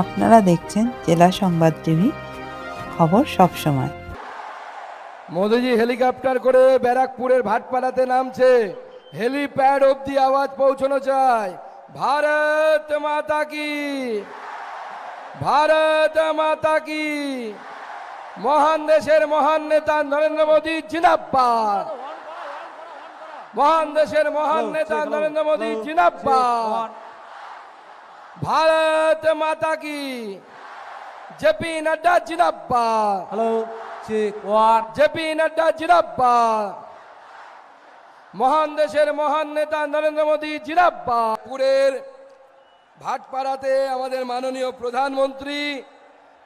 আপনারা দেখছেন জেলা সংবাদ টিভি খবর সব সময়। মোদিজি হেলিকপ্টার করে ব্যারাকপুরের ভাটপাড়াতে নামছে। হেলিপ্যাড অব্দি আওয়াজ পৌঁছানো চাই। ভারত মাতা কি? ভারত মাতা কি? মহান দেশের মহান নেতা নরেন্দ্র মোদী জিনাব্বাদ মহান দেশের মহান নেতা নরেন্দ্র মোদী জিনাব্বাদ ভারত মাতা কি JP Nadda জিনাব্বাদ hello check one JP Nadda জিরাব্বা মহান দেশের মহান নেতা নরেন্দ্র মোদী জিরাব্বা পুরের ভাটপাড়াতে আমাদের মাননীয় প্রধানমন্ত্রী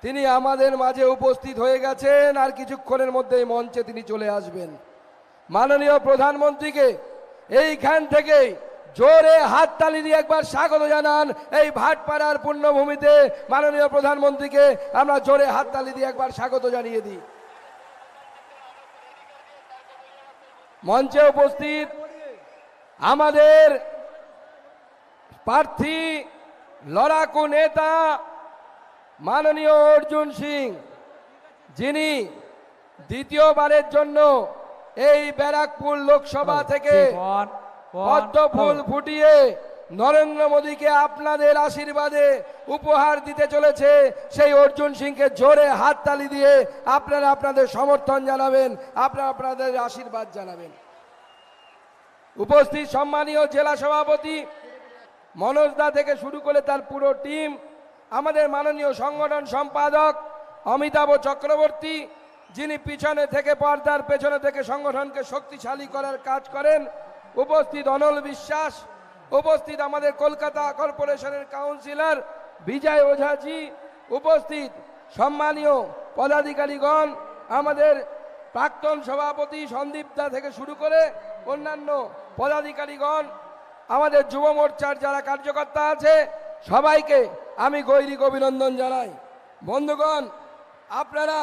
তিনি আমাদের মাঝে উপস্থিত হয়ে গেছেন আর কিছুক্ষণের মধ্যেই মঞ্চে তিনি চলে আসবেন। মাননীয় প্রধানমন্ত্রীকে এইখান থেকে জোরে হাততালি দিয়ে একবার স্বাগত জানান এই ভাটপাড়ার পুণ্যভূমিতে মাননীয় প্রধানমন্ত্রীকে। আমরা জোরে হাততালি দিয়ে একবার স্বাগত জানিয়ে দিই। মঞ্চে উপস্থিত আমাদের প্রার্থী লড়াকু নেতা মাননীয় অর্জুন সিং যিনি দ্বিতীয়বারের জন্য এই ব্যারাকপুর লোকসভা থেকে ওয়ান পদ্ম ফুল। ফুটিয়ে নরেন্দ্র মোদীকে আপনাদের আশীর্বাদে উপহার দিতে চলেছে। সেই অর্জুন সিংকে জোরে হাততালি দিয়ে আপনারা আপনাদের সমর্থন জানাবেন আপনারা আপনাদের আশীর্বাদ জানাবেন। উপস্থিত সম্মানীয় জেলা সভাপতি মনোজ দা থেকে শুরু করে তার পুরো টিম আমাদের মাননীয় সংগঠন সম্পাদক অমিতাভ চক্রবর্তী যিনি পিছনে থেকে পর্দার পেছনে থেকে সংগঠনকে শক্তিশালী করার কাজ করেন উপস্থিত অনল বিশ্বাস, উপস্থিত আমাদের কলকাতা কর্পোরেশনের কাউন্সিলর বিজয় ওঝাজি, উপস্থিত সম্মানীয় পদাধিকারীগণ, আমাদের প্রাক্তন সভাপতি সন্দীপ দা থেকে শুরু করে অন্যান্য পদাধিকারীগণ, আমাদের যুব মোর্চার যারা কার্যকর্তা আছে, সবাইকে আমি গৈরিক অভিনন্দন জানাই। বন্ধুগণ, আপনারা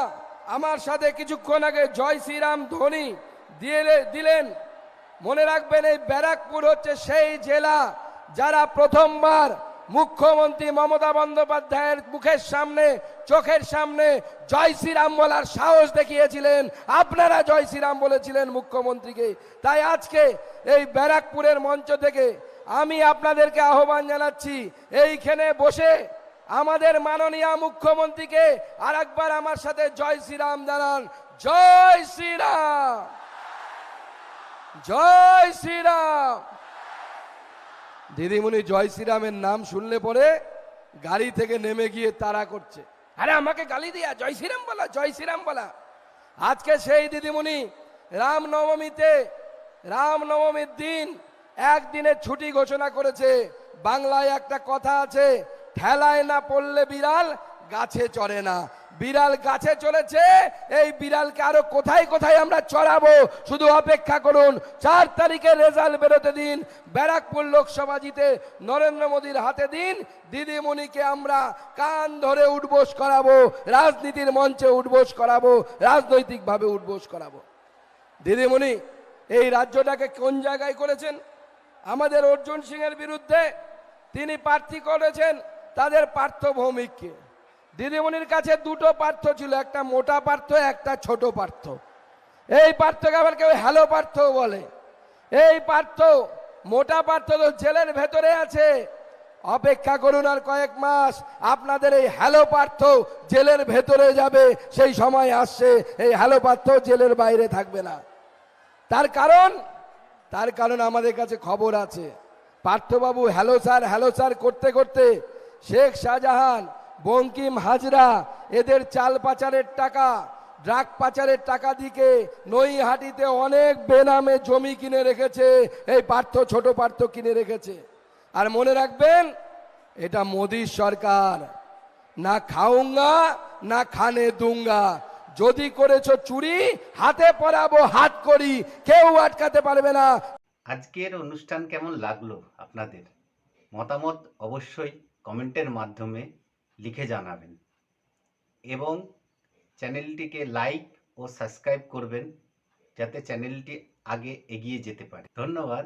আমার সাথে কিছুক্ষণ আগে জয় শ্রীরাম ধ্বনি দিয়ে দিলেন মনে রাখবেন এই ব্যারাকপুর হচ্ছে সেই জেলা যারা প্রথমবার মুখ্যমন্ত্রী মমতা বন্দ্যোপাধ্যায়ের মুখের সামনে, চোখের সামনে জয় শ্রীরাম বলার সাহস দেখিয়েছিলেন। আপনারা জয় শ্রীরাম বলেছিলেন মুখ্যমন্ত্রীকে। তাই আজকে এই ব্যারাকপুরের মঞ্চ থেকে আমি আপনাদেরকে আহ্বান জানাচ্ছি, এইখানে বসে আমাদের মাননীয় মুখ্যমন্ত্রীকে আর আমার সাথে জয় শ্রীরাম জানান। জয় শ্রীরাম! জয় শ্রীরাম। দিদিমণি জয় শ্রীরামের নাম শুনলে পরে গাড়ি থেকে নেমে গিয়ে তারা করছে। আরে আমাকে গালি দিয়া, জয় শ্রীরাম বলা, জয় শ্রীরাম বলা। আজকে সেই দিদিমণি রাম নবমীতে রাম নবমীর দিন একদিনের ছুটি ঘোষণা করেছে। বাংলায় একটা কথা আছে, ঠেলায় না পড়লে বিড়াল গাছে চড়ে না। বিড়াল গাছে চলেছে এই বিড়ালকে আরও কোথায় কোথায় আমরা চড়াবো? শুধু অপেক্ষা করুন, চার তারিখে রেজাল্ট বেরোতে দিন, ব্যারাকপুর লোকসভা জিতে নরেন্দ্র মোদীর হাতে দিন, দিদিমণিকে আমরা কান ধরে উঠবোস করাবো, রাজনীতির মঞ্চে উঠবোস করাবো, রাজনৈতিকভাবে উঠবোস করাবো। দিদিমণি, এই রাজ্যটাকে কোন জায়গায় করেছেন? আমাদের অর্জুন সিং এর বিরুদ্ধে তিনি প্রার্থী করেছেন, তাদের পার্থ ভৌমিককে দিদিমণির কাছে দুটো পার্থ ছিল, একটা মোটা পার্থ, একটা ছোট পার্থ। এই পার্থকে আবার কেউ হ্যালো পার্থ বলে। এই পার্থ, মোটা পার্থ তো জেলের ভেতরে আছে। অপেক্ষা করুন আর কয়েক মাস, আপনাদের এই হ্যালো পার্থ জেলের ভেতরে যাবে, সেই সময় আসছে, এই হ্যালো পার্থ জেলের বাইরে থাকবে না। তার কারণ তার কারণ আমাদের কাছে খবর আছে। পার্থবাবু হ্যালো স্যার হ্যালো স্যার করতে করতে শেখ শাহজাহান বঙ্কিম হাজরা, এদের চাল পাচারের টাকা, ড্রাগ পাচারের টাকা দিকে নৈহাটিতে অনেক বেনামে জমি কিনে রেখেছে, এই পার্থ, ছোট পার্থ কিনে রেখেছে। আর মনে রাখবেন, এটা মোদির সরকার। না খাউঙ্গা না খানে দুঙ্গা। যদি করেছ চুরি, হাতে পরাবো, হাত করি, কেউ আটকাতে পারবে না। আজকের অনুষ্ঠান কেমন লাগল আপনাদের? মতামত অবশ্যই কমেন্টের মাধ্যমে লিখে জানাবেন। এবং চ্যানেলটিকে লাইক ও সাবস্ক্রাইব করবেন, যাতে চ্যানেলটি আগে এগিয়ে যেতে পারে। ধন্যবাদ।